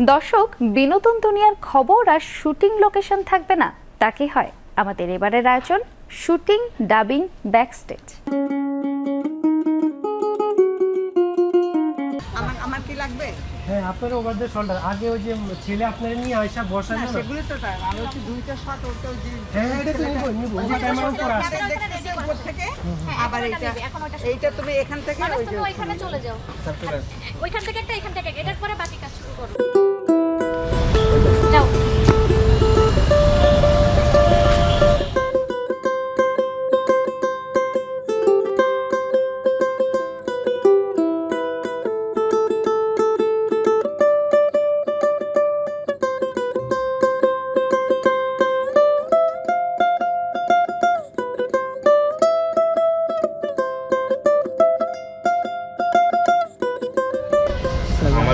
দর্শক বিনোদন দুনিয়ার খবর আর শুটিং লোকেশন থাকবে না তা কি হয়? আমাদের এবারের আয়োজন শুটিং ডাবিং ব্যাকস্টেজ। আমার আমার কি লাগবে? হ্যাঁ আপনার ওভার দ্য শোল্ডার আগে ওই যে ছেলে আপনার নিয়ে আয়সা বসানো না না? সেগুলো তো তাই আমি হচ্ছে দুইটা শট ওটা ওই যে হ্যাঁ এটা তো নিব নিব ওই যে ক্যামেরার উপর আছে। আপনারা উপর থেকে। আবার এইটা এইটা তুমি এখান থেকে ওই যে ওইখানে চলে যাও। ওইখান থেকে একটা এখান থেকে। এটার পরে বাকি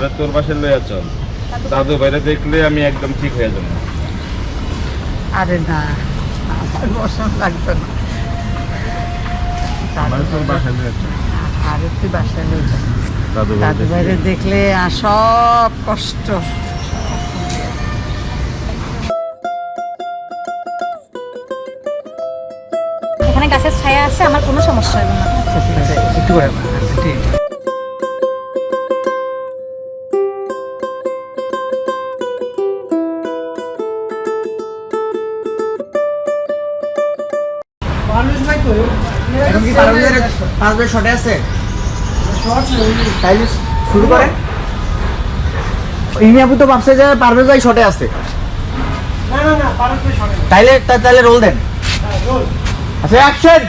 আমার তোর পাশে লইয়া চল। দাদু বাইরে দেখলে আমি একদম ঠিক হয়ে যাব। আরে না আমার বসান লাগবে না। বাসায় লইয়া চল। আর দাদু দেখলে। সব কষ্ট। এখানে গাছের ছায়া আছে আমার কোনো সমস্যা হবে না। আচ্ছা ঠিক আছে একটু এখন কি পারভেজের পাঁচ আছে? তাইলে শুরু করে। আপু তো ভাবছে যে পারভেজ ভাই শটে আছে। তাইলে তাইলে রোল দেন। রোল আচ্ছা অ্যাকশন